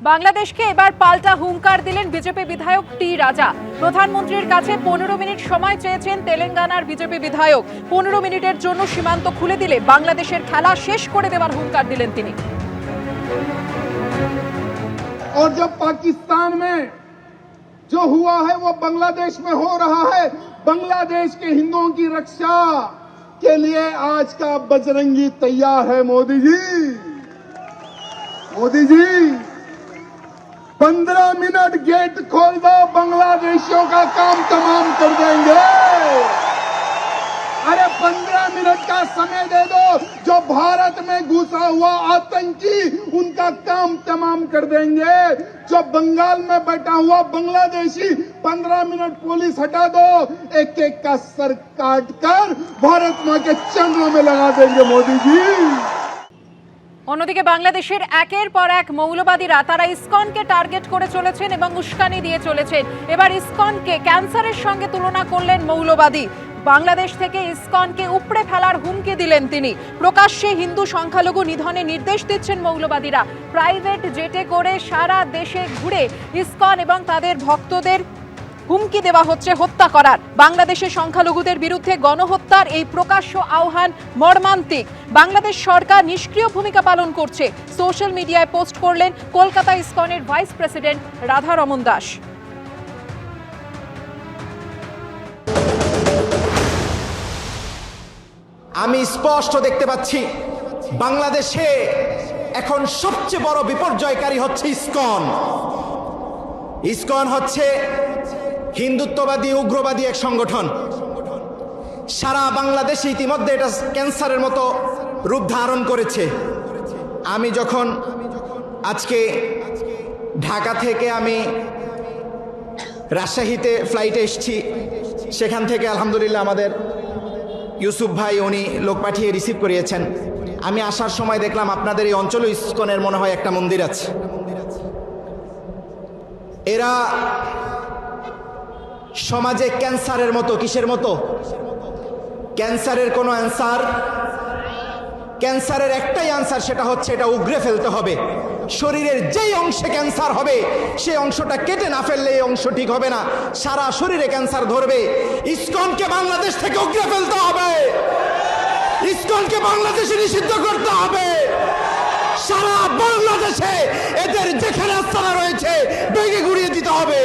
বাংলাদেশকে এবার পাল্টা হুঙ্কার দিলেন বিজেপি বিধায়ক টি রাজা প্রধানমন্ত্রীর কাছে পনেরো মিনিট সময় চেয়েছেন তেলেঙ্গানার বিজেপি বিধায়ক পনেরো মিনিটের জন্য সীমান্ত খুলে দিলে বাংলাদেশের খেলা শেষ করে দেওয়ার হুঙ্কার দিলেন তিনি और जब पाकिस्तान में जो हुआ है वो बांग्लादेश में हो रहा है बांग्लादेश के हिंदुओं की रक्षा के लिए आज का बजरंगी तैयार है मोदी जी मोदी जी पंद्रह मिनट गेट खोल दो, बांग्लादेशियों का काम तमाम कर देंगे। अरे पंद्रह मिनट का समय दे दो, जो भारत में घुसा हुआ आतंकी, उनका काम तमाम कर देंगे। जो बंगाल में बैठा हुआ बांग्लादेशी, पंद्रह मिनट पुलिस हटा दो एक एक का सर काट कर भारत माँ के चरणों में लगा देंगे मोदी जी। অন্যদিকে বাংলাদেশের একের পর এক মৌলবাদীরা তারা ইসকনকে টার্গেট করে চলেছেন এবং উস্কানি দিয়ে চলেছেন। এবার ইসকনকে ক্যান্সারের সঙ্গে তুলনা করলেন মৌলবাদী। বাংলাদেশ থেকে ইসকনকে উপড়ে ফেলার হুমকি দিলেন তিনি। প্রকাশ্যে হিন্দু সংখ্যালঘু নিধনে নির্দেশ দিচ্ছেন মৌলবাদীরা। প্রাইভেট জেটে করে সারা দেশে ঘুরে ইসকন এবং তাদের ভক্তদের হুমকি দেওয়া হচ্ছে হত্যা করার। বাংলাদেশের সংখ্যালঘুদের বিরুদ্ধে গণহত্যার এই প্রকাশ্য আহ্বান মর্মান্তিক। বাংলাদেশ সরকার নিষ্ক্রিয় ভূমিকা পালন করছে। সোশ্যাল মিডিয়ায় পোস্ট করলেন কলকাতা ইসকনের ভাইস প্রেসিডেন্ট রাধারমন দাস। আমি স্পষ্ট দেখতে পাচ্ছি, বাংলাদেশে এখন সবচেয়ে বড় বিপর্যয়কারী হচ্ছে ইসকন। ইসকন হচ্ছে হিন্দুত্ববাদী, উগ্রবাদী এক সংগঠন। সারা বাংলাদেশে ইতিমধ্যে এটা ক্যান্সারের মতো রূপ ধারণ করেছে। আমি যখন আজকে ঢাকা থেকে আমি রাজশাহীতে ফ্লাইটে এসেছি, সেখান থেকে আলহামদুলিল্লাহ আমাদের ইউসুফ ভাই উনি লোক পাঠিয়ে রিসিভ করিয়েছেন। আমি আসার সময় দেখলাম আপনাদের এই অঞ্চল ইস্কনের মনে হয় একটা মন্দির আছে। এরা সমাজে ক্যান্সারের মতো, কিসের মতো? ক্যান্সারের কোনো অ্যান্সার? ক্যান্সারের একটাই আনসার সেটা হচ্ছে এটা উগরে ফেলতে হবে। শরীরের যেই অংশে ক্যান্সার হবে সেই অংশটা কেটে না ফেললে এই অংশ ঠিক হবে না। সারা শরীরে ক্যান্সার ধরবে। ইসকনকে বাংলাদেশ থেকে উগরে ফেলতে হবে। ইসকনকে বাংলাদেশে নিষিদ্ধ করতে হবে। সারা বাংলাদেশে এদের যেখানে আস্তানা রয়েছে ভেঙে গুড়িয়ে দিতে হবে।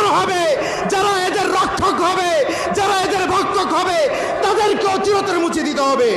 দূষণ হবে, যারা এদের রক্ষক হবে, যারা এদের ভক্ষক হবে তাদেরকে অচিরতার মুছে দিতে হবে।